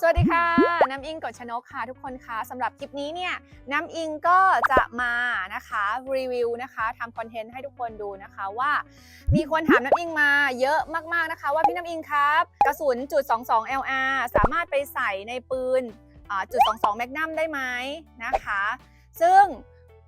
สวัสดีค่ะ น้ำอิงกฎชนกค่ะทุกคนคะสำหรับคลิปนี้เนี่ยน้ำอิงก็จะมานะคะรีวิวนะคะทำคอนเทนต์ให้ทุกคนดูนะคะว่ามีคนถามน้ำอิงมาเยอะมากๆนะคะ ว่าพี่น้ำอิงครับ กระสุนจุด 22 LR สามารถไปใส่ในปืนจุด 22 แมกนัมได้ไหมนะคะ ซึ่ง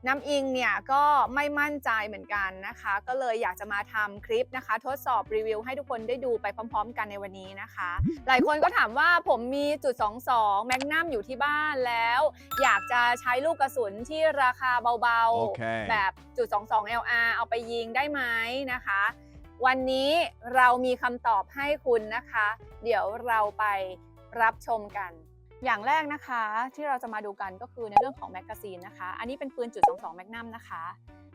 น้ำอิงเนี่ยก็ไม่มั่นใจเหมือนกันนะคะ ก็เลยอยากจะมาทำคลิปนะคะ ทดสอบรีวิวให้ทุกคนได้ดูไปพร้อม ๆ กันในวันนี้นะคะ หลายคนก็ถามว่าผมมีจุด 22 แมกนัมอยู่ที่บ้านแล้ว อยากจะใช้ลูกกระสุนที่ราคาเบาโอเคๆแบบจุด 22 LR เอาไปยิงได้ไหมนะคะ วันนี้เรามีคำตอบให้คุณนะคะ เดี๋ยวเราไปรับชมกัน อย่างแรกนะคะที่เราจะมาดูกันก็คือในเรื่องของแมกกาซีนนะคะ อันนี้เป็นปืนจุด22แมกนัมนะคะ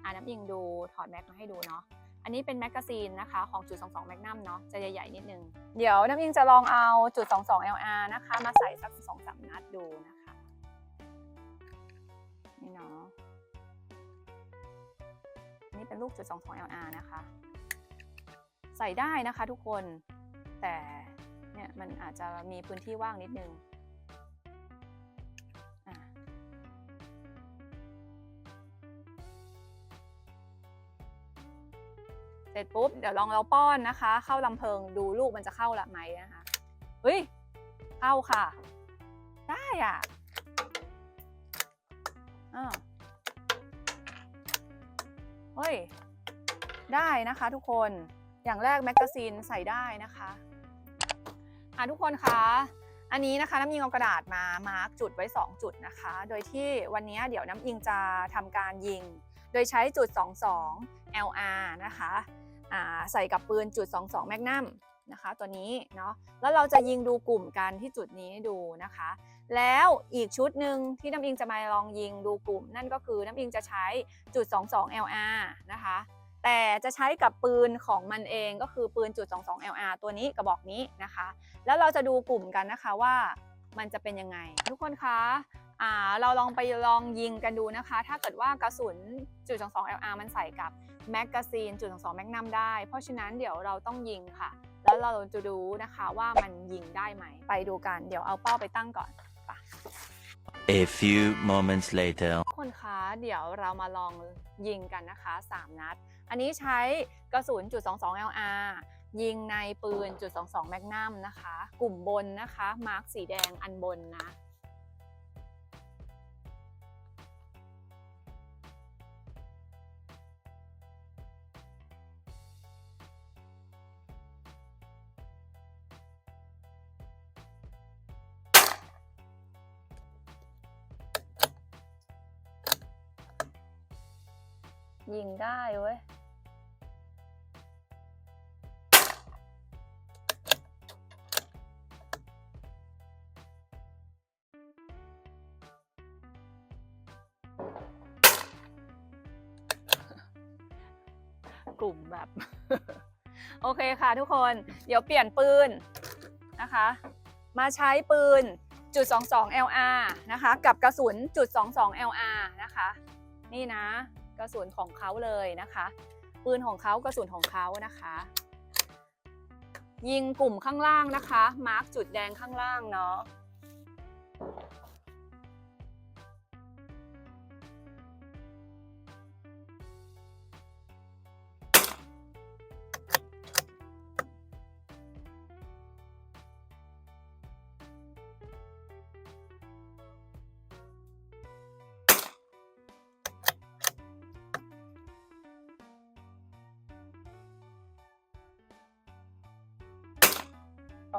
อ่าน้ำยิงดูถอดแม็กมาให้ดูเนาะอันนี้เป็นแมกกาซีนนะคะของจุด22แมกนัมเนาะจะใหญ่ๆนิดนึง เดี๋ยวน้ำยิงจะลองเอาจุด22 LR นะคะ มาใส่สัก2 3นัดดูนะคะนี่เนาะอันนี้เป็นลูกจุด22 LR นะคะ ใส่ได้นะคะทุกคนแต่เนี่ยมันอาจจะมีพื้นที่ว่างนิดนึง เสร็จปุ๊บเดี๋ยวลองเราป้อนนะคะ เข้าลำเพิงดูลูกมันจะเข้าละไหมนะคะเฮ้ยเข้าค่ะ ได้อะอ้าเฮ้ย ได้นะคะทุกคน อย่างแรกแมกกาซีนใส่ได้นะคะอะทุกคนคะ อันนี้นะคะน้ำยิงเอากระดาษมามาร์กจุดไว้ 2 จุดนะคะ โดยที่วันนี้เดี๋ยวน้ำยิงจะทำการยิง โดยใช้จุด 22 LR นะคะ ใส่กับปืนจุด 22 Magnum นะคะตัวนี้เนาะแล้วเราจะยิงดูกลุ่มกันที่จุดนี้ดูนะคะ แล้วอีกชุดหนึ่งที่น้ำอิงจะมาลองยิงดูกลุ่ม นั่นก็คือน้ำอิงจะใช้จุด 22 LR นะคะแต่จะใช้กับปืนของมันเองก็คือปืนจุด 22 LR ตัวนี้กระบอกนี้นะคะ แล้วเราจะดูกลุ่มกันนะคะว่ามันจะเป็นยังไง ทุกคนคะ อ่าเราลองไปลองยิงกันดูนะคะ ถ้าเกิดว่ากระสุนจุด22 LR มันใส่กับแมกกาซีนจุด22แมกนัมได้ เพราะฉะนั้นเดี๋ยวเราต้องยิงค่ะ แล้วเราจะดูนะคะว่ามันยิงได้ไหม ไปดูกัน เดี๋ยวเอาเป้าไปตั้งก่อน A few moments later. ทุกคนคะเดี๋ยวเรามาลองยิงกันนะคะ 3 นัด อันนี้ใช้กระสุนจุด22 LR ยิงในปืนจุด22 Magnum นะคะ กลุ่มบนนะคะ มาร์กสีแดงอันบนนะ ยิงได้เว้ย กลุ่มแบบ โอเคค่ะทุกคน เดี๋ยวเปลี่ยนปืนนะคะ มาใช้ปืนจุด22 LR นะคะ กับกระสุนจุด22 LR นะคะ นี่นะ กระสุนของเขาเลยนะคะ ปืนของเขากระสุนของเขานะคะ ยิงกลุ่มข้างล่างนะคะ มาร์กจุดแดงข้างล่างเนาะ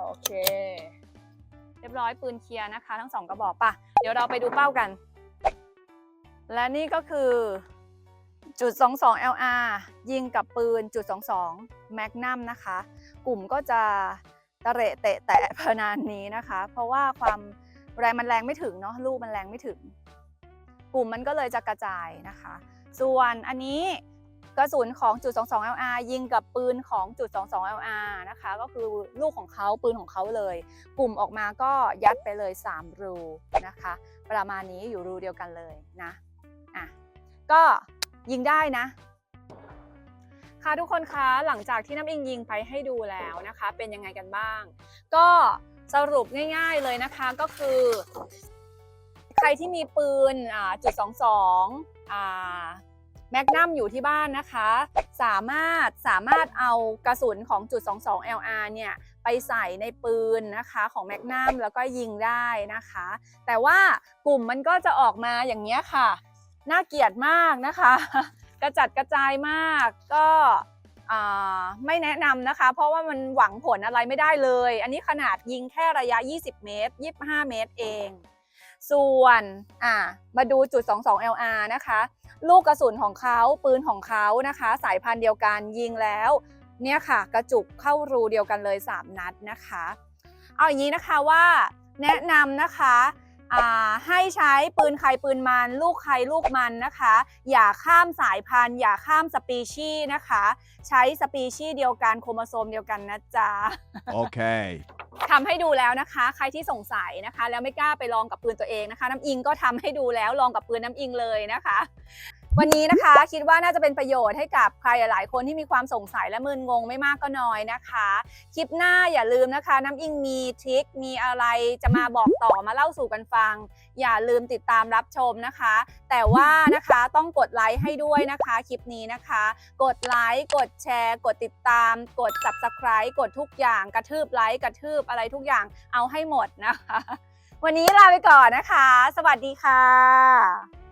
โอเค เรียบร้อยปืนเคลียร์นะคะ ทั้งสองกระบอกปะเดี๋ยวเราไปดูเป้ากัน และนี่ก็คือจุด22 LR ยิงกับปืนจุด22 Magnum นะคะ กลุ่มก็จะตะเระเตะแตะพนานนี้นะคะ เพราะว่าความแรงมันแรงไม่ถึงเนาะลูกมันแรงไม่ถึง กลุ่มมันก็เลยจะกระจายนะคะ ส่วนอันนี้ กระสุนของจุด22 LR ยิงกับปืนของจุด22 LR นะคะ ก็คือลูกของเขาปืนของเขาเลย กลุ่มออกมาก็ยัดไปเลย 3 รูนะคะ ประมาณนี้อยู่รูเดียวกันเลยนะอะก็ยิงได้นะ ค่ะทุกคนคะหลังจากที่น้ำอิงยิงไปให้ดูแล้วนะคะ เป็นยังไงกันบ้าง ก็สรุปง่าย ๆเลยนะคะก็คือ ใครที่มีปืนอ่าจุด22อ่า แมกนัมอยู่ที่บ้านนะคะ สามารถสามารถเอากระสุนของจุด 22 LR เนี่ยไปใส่ในปืนนะคะของแมกนัมแล้วก็ยิงได้นะคะ แต่ว่ากลุ่มมันก็จะออกมาอย่างนี้ค่ะ น่าเกลียดมากนะคะ กระจัดกระจายมากก็ไม่แนะนำนะคะ เพราะว่ามันหวังผลอะไรไม่ได้เลย อันนี้ขนาดยิงแค่ระยะ 20 เมตร 25 เมตรเอง ส่วนอ่ามาดูจุด 22 LR นะคะ ลูกกระสุนของเขาปืนของเขานะคะ สายพันธุ์เดียวกันยิงแล้ว เนี่ยค่ะ กระจุกเข้ารูเดียวกันเลย 3 นัดนะคะ เอาอย่างนี้นะคะว่าแนะนำนะคะอ่าให้ใช้ปืนใครปืนมัน ลูกใครลูกมันนะคะ อย่าข้ามสายพันธุ์ อย่าข้ามสปีชีส์นะคะ ใช้สปีชีส์เดียวกันโครโมโซมเดียวกันนะจ๊ะ Okay. ทำให้ดูแล้วนะคะ ใครที่สงสัยนะคะ แล้วไม่กล้าไปลองกับปืนตัวเองนะคะ น้ำอิงก็ทำให้ดูแล้วลองกับปืนน้ำอิงเลยนะคะ วันนี้นะคะคิดว่าน่าจะเป็นประโยชน์ให้กับใครหลายคนที่มีความสงสัยและมึนงงไม่มากก็น้อยนะคะ คลิปหน้าอย่าลืมนะคะ น้ำอิงมีทริคมีอะไรจะมาบอกต่อมาเล่าสู่กันฟัง อย่าลืมติดตามรับชมนะคะ แต่ว่านะคะต้องกดไลค์ให้ด้วยนะคะ คลิปนี้นะคะ กดไลค์กดแชร์ กดติดตาม กด subscribe กดทุกอย่างกระทืบไลค์กระทืบอะไรทุกอย่างเอาให้หมดนะคะ วันนี้ลาไปก่อนนะคะ สวัสดีค่ะ